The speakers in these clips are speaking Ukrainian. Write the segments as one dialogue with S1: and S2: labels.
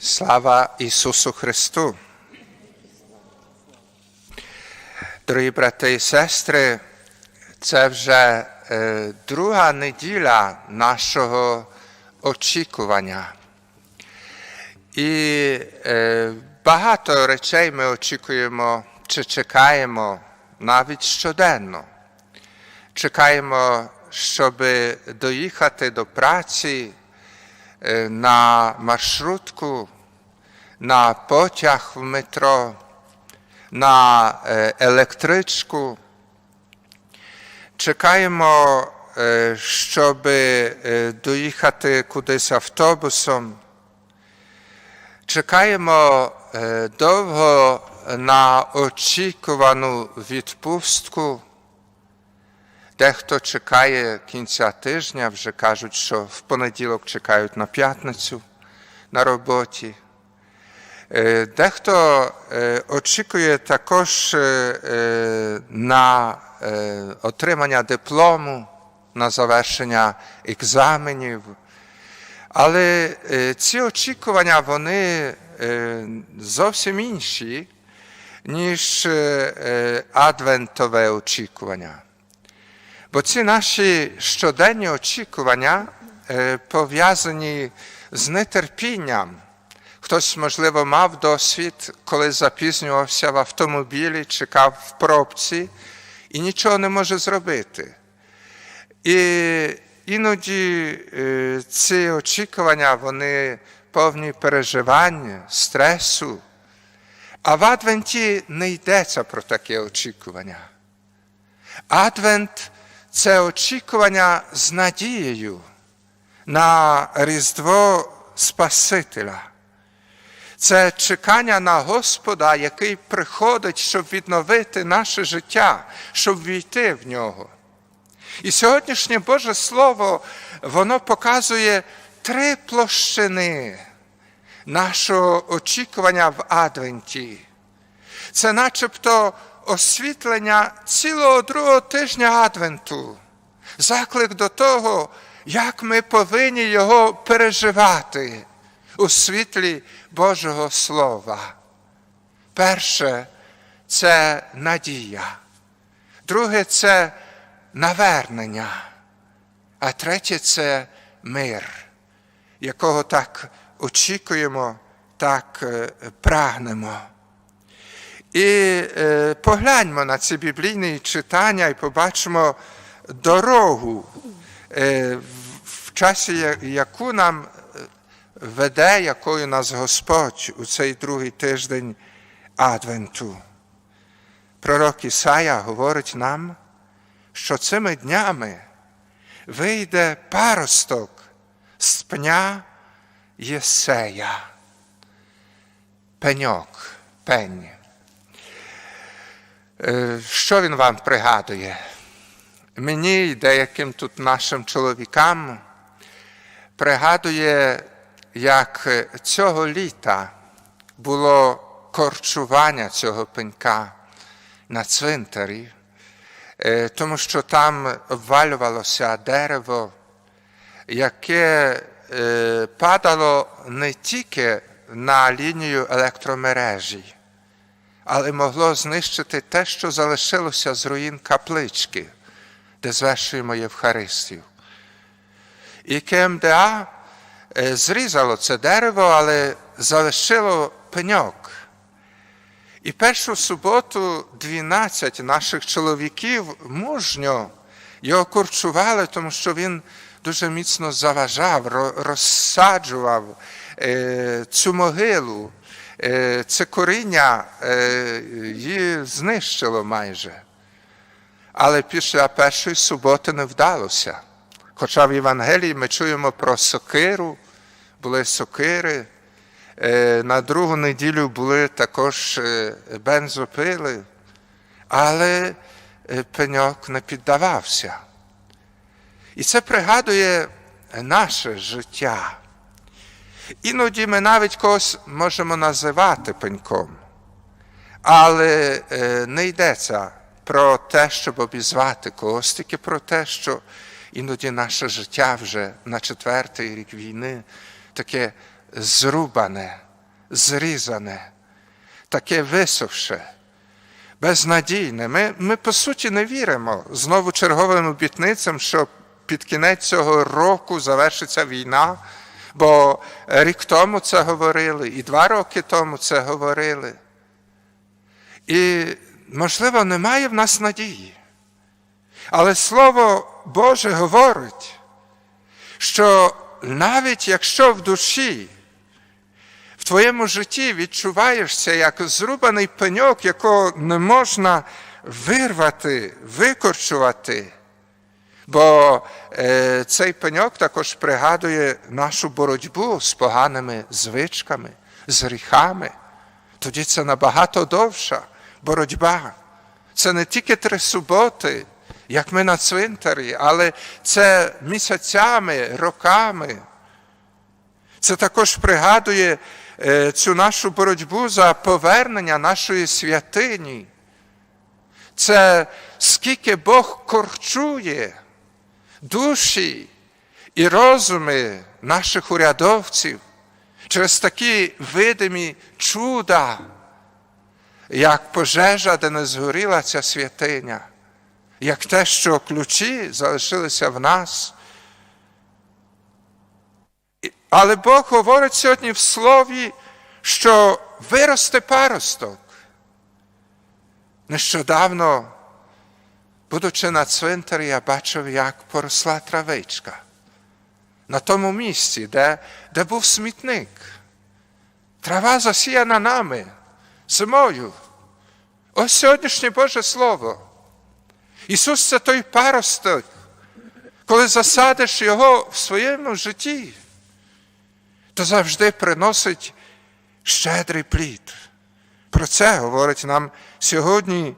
S1: Слава Ісусу Христу! Дорогі брати і сестри, це вже друга неділя нашого очікування. І багато речей ми очікуємо чи чекаємо навіть щоденно. Чекаємо, щоб доїхати до праці на маршрутку, на потяг в метро, на е, електричку. Чекаємо, е, щоб е, доїхати кудись автобусом. Чекаємо е, довго на очікувану відпустку. Дехто чекає кінця тижня, вже кажуть, що в понеділок чекають на п'ятницю на роботі. Е, Дехто е, очікує також е, на отримання диплому, на завершення екзаменів. Але ці очікування вони зовсім інші, ніж адвентове очікування. Бо ці наші щоденні очікування е, пов'язані з нетерпінням. Хтось, можливо, мав досвід, коли запізнювався в автомобілі, чекав в пробці і нічого не може зробити. І іноді е, ці очікування вони повні переживання, стресу. А в Адвенті не йдеться про таке очікування. Адвент це очікування з надією на Різдво Спасителя. Це чекання на Господа, який приходить, щоб відновити наше життя, щоб війти в нього. І сьогоднішнє Боже Слово, воно показує три площини нашого очікування в Адвенті. Це начебто освітлення цілого другого тижня Адвенту, заклик до того, як ми повинні його переживати у світлі Божого Слова. Перше це надія, друге це навернення, а третє це мир, якого так очікуємо, так е, прагнемо. І е, погляньмо на ці біблійні читання і побачимо дорогу, е, в, часі, яку нам е, веде, якою нас Господь у цей другий тиждень Адвенту. Пророк Ісая говорить нам, що цими днями вийде паросток з пня Єсея. Пеньок, пень. Е, Що він вам пригадує? Мені і деяким тут нашим чоловікам пригадує, як цього літа було корчування цього пенька на цвинтарі, е, тому що там обвалювалося дерево, яке е, падало не тільки на лінію електромережі, але могло знищити те, що залишилося з руїн каплички, де звершуємо Євхаристію. І КМДА е, зрізало це дерево, але залишило пеньок. І першу суботу 12 наших чоловіків мужньо його курчували, тому що він дуже міцно заважав, розсаджував е, цю могилу. Е, це коріння е, її знищило майже. Але після першої суботи не вдалося. Хоча в Євангелії ми чуємо про сокиру, були сокири, е, на другу неділю були також бензопили, але пеньок не піддавався. І це пригадує наше життя. Іноді ми навіть когось можемо називати пеньком, але е, не йдеться про те, щоб обізвати когось, тільки про те, що іноді наше життя вже на четвертий рік війни таке зрубане, зрізане, таке висохше, безнадійне. Ми, ми по суті не віримо знову черговим обітницям, що під кінець цього року завершиться війна, бо рік тому це говорили, і два роки тому це говорили. І, можливо, немає в нас надії. Але Слово Боже говорить, що навіть якщо в душі, в твоєму житті відчуваєшся як зрубаний пеньок, якого не можна вирвати, викорчувати, бо е, цей пеньок також пригадує нашу боротьбу з поганими звичками, з гріхами, тоді це набагато довша боротьба. Це не тільки три суботи, як ми на цвинтарі, але це місяцями, роками. Це також пригадує е, цю нашу боротьбу за повернення нашої святині. Це скільки Бог корчує душі і розуми наших урядовців через такі видимі чуда, як пожежа, де не згоріла ця святиня, як те, що ключі залишилися в нас. Але Бог говорить сьогодні в слові, що виросте паросток. Нещодавно, будучи на цвинтарі, я бачив, як поросла травичка. На тому місці, де, де був смітник. Трава засіяна нами зимою. Ось сьогоднішнє Боже Слово. Ісус це той паросток, коли засадиш його в своєму житті, то завжди приносить щедрий плід. Про це говорить нам сьогодні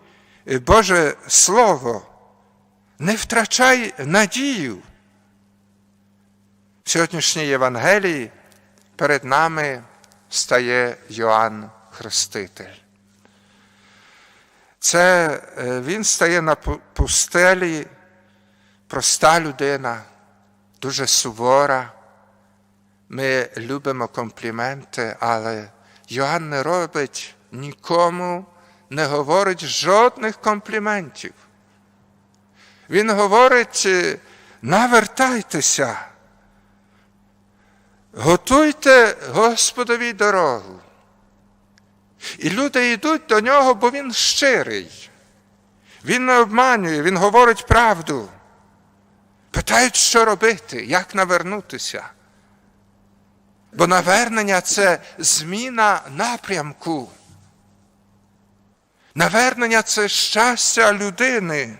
S1: Боже Слово. Не втрачай надію. В сьогоднішній Євангелії перед нами стає Йоанн Хреститель. Це е, він стає на пустелі, проста людина, дуже сувора. Ми любимо компліменти, але Йоанн не робить нікому, не говорить жодних компліментів. Він говорить, е, навертайтеся, готуйте Господові дорогу. І люди йдуть до нього, бо він щирий. Він не обманює, він говорить правду. Питають, що робити, як навернутися. Бо навернення це зміна напрямку. Навернення це щастя людини.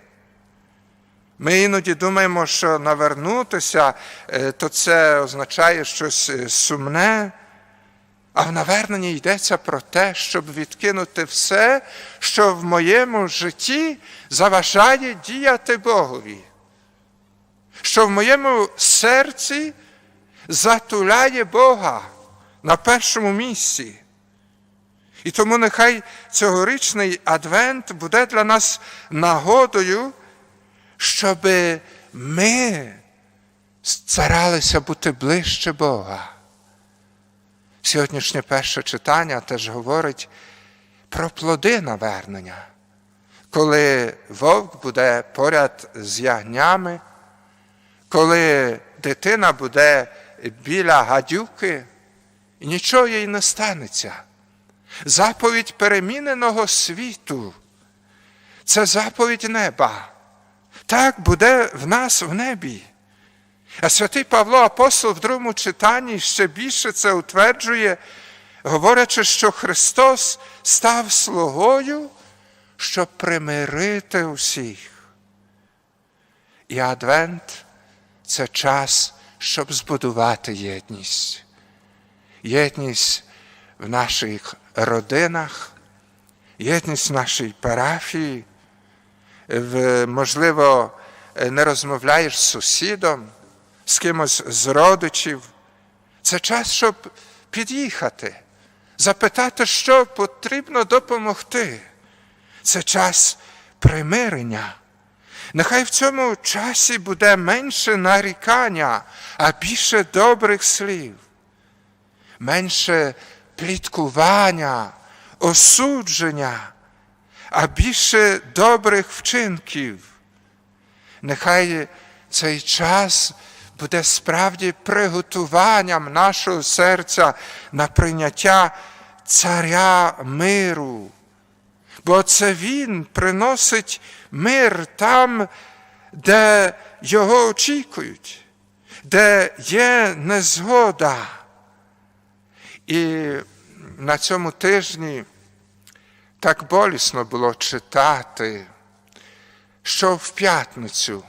S1: Ми іноді думаємо, що навернутися, е, то це означає щось е, сумне. А в наверненні йдеться про те, щоб відкинути все, що в моєму житті заважає діяти Богові, що в моєму серці затуляє Бога на першому місці. І тому нехай цьогорічний адвент буде для нас нагодою, щоб ми старалися бути ближче Бога. Сьогоднішнє перше читання теж говорить про плоди навернення, коли вовк буде поряд з ягнями, коли дитина буде біля гадюки, і нічого їй не станеться. Заповідь переміненого світу це заповідь неба. Так буде в нас в небі. А святий Павло апостол в другому читанні ще більше це утверджує, говорячи, що Христос став слугою, щоб примирити усіх. І Адвент це час, щоб збудувати єдність. Єдність в наших родинах, єдність в нашій парафії. В, можливо, не розмовляєш з сусідом, з кимось з родичів. Це час, щоб під'їхати, запитати, що потрібно допомогти. Це час примирення. Нехай в цьому часі буде менше нарікання, а більше добрих слів, менше пліткування, осудження, а більше добрих вчинків. Нехай цей час буде справді приготуванням нашого серця на прийняття царя миру. Бо це Він приносить мир там, де його очікують, де є незгода. І на цьому тижні так болісно було читати, що в п'ятницю,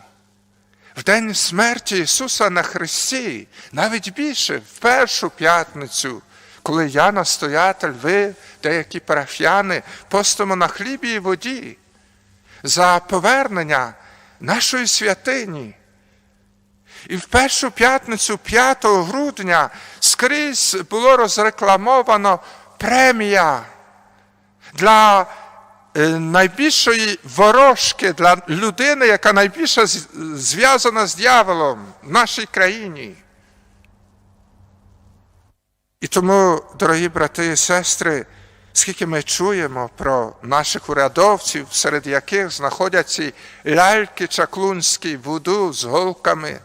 S1: в день смерті Ісуса на Христі, навіть більше, в першу п'ятницю, коли я настоятель, ви, деякі парафіяни, постимо на хлібі і воді за повернення нашої святині. І в першу п'ятницю, 5 грудня, скрізь було розрекламовано премія для е, найбільшої ворожки, для людини, яка найбільше зв'язана з дьяволом в нашій країні. І тому, дорогі брати і сестри, скільки ми чуємо про наших урядовців, серед яких знаходяться ляльки чаклунські, вуду з голками,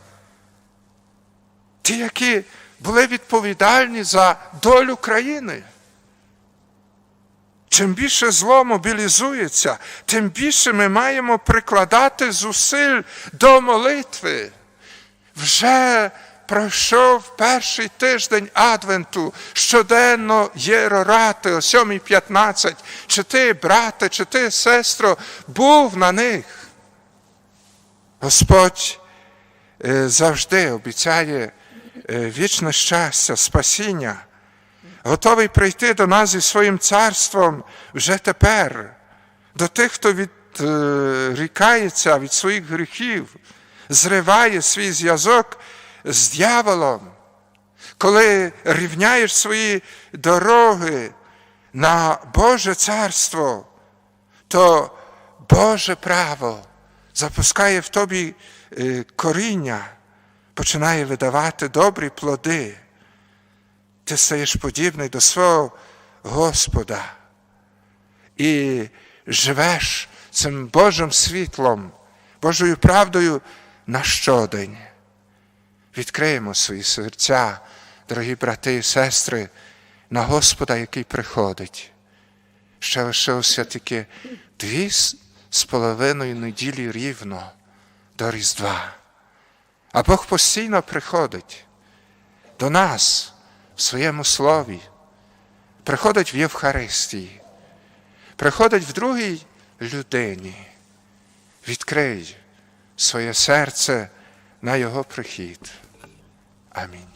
S1: ті, які були відповідальні за долю країни. Чим більше зло мобілізується, тим більше ми маємо прикладати зусиль до молитви. Вже пройшов перший тиждень Адвенту, щоденно є рорати о 7.15. Чи ти, брате, чи ти, сестро, був на них? Господь е, завжди обіцяє вічне щастя, спасіння, готовий прийти до нас зі своїм царством вже тепер, до тих, хто відрікається від своїх гріхів, зриває свій зв'язок з дьяволом, коли рівняєш свої дороги на Боже царство, то Боже право запускає в тобі е, коріння, починає видавати добрі плоди. Ти стаєш подібний до свого Господа і живеш цим Божим світлом, Божою правдою на щодень. Відкриємо свої серця, дорогі брати і сестри, на Господа, який приходить. Ще лишилося тільки дві з половиною неділі рівно до Різдва. А Бог постійно приходить до нас в своєму слові, приходить в Євхаристії, приходить в другій людині. Відкрий своє серце на Його прихід. Амінь.